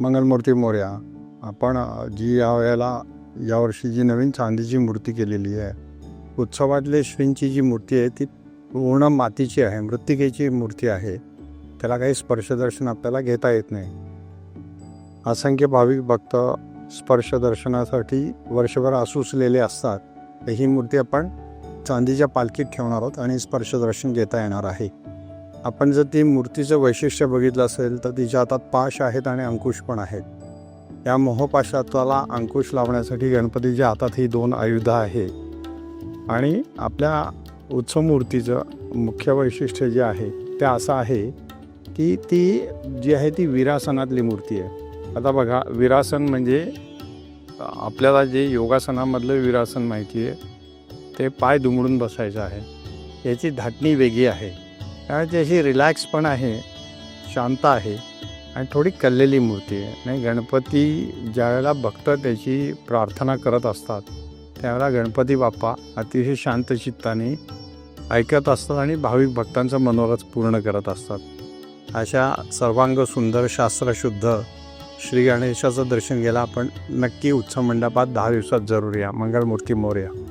मंगलमूर्ती मोर्या. आपण जी जी यावेळेला यावर्षी जी नवीन चांदीची मूर्ती केलेली आहे उत्सवातले श्रींची जी मूर्ती आहे ती पूर्ण मातीची आहे मृत्तिकेची मूर्ती आहे. त्याला काही स्पर्शदर्शन आपल्याला घेता येत नाही. असंख्य भाविक भक्त स्पर्शदर्शनासाठी वर्षभर आसुसलेले असतात. तर ही मूर्ती आपण चांदीच्या पालखीत ठेवणार आहोत आणि स्पर्शदर्शन घेता येणार आहे. आपण जर ती मूर्तीचं वैशिष्ट्य बघितलं असेल तर तिच्या हातात पाश आहेत आणि अंकुश पण आहेत. या मोहपाशाला अंकुश लावण्यासाठी गणपतीच्या हातात ही दोन आयुधं आहे. आणि आपल्या उत्सव मूर्तीचं मुख्य वैशिष्ट्य जे आहे ते असं आहे की ती जी आहे ती विरासनातली मूर्ती आहे. आता बघा विरासन म्हणजे आपल्याला जे योगासनामधलं विरासन माहिती आहे ते पाय दुमडून बसायचं आहे. याची धाटणी वेगळी आहे. त्यामुळे त्याची रिलॅक्स पण आहे शांत आहे आणि थोडी कललेली मूर्ती आहे. आणि गणपती ज्यावेळेला भक्त त्याची प्रार्थना करत असतात त्यावेळेला गणपती बाप्पा अतिशय शांत चित्ताने ऐकत असतात आणि भाविक भक्तांचं मनोरथ पूर्ण करत असतात. अशा सर्वांग सुंदर शास्त्रशुद्ध श्री गणेशाचं दर्शन घ्यायला आपण नक्की उत्सव मंडपात दहा दिवसात जरूर या. मंगळमूर्ती मोर्या.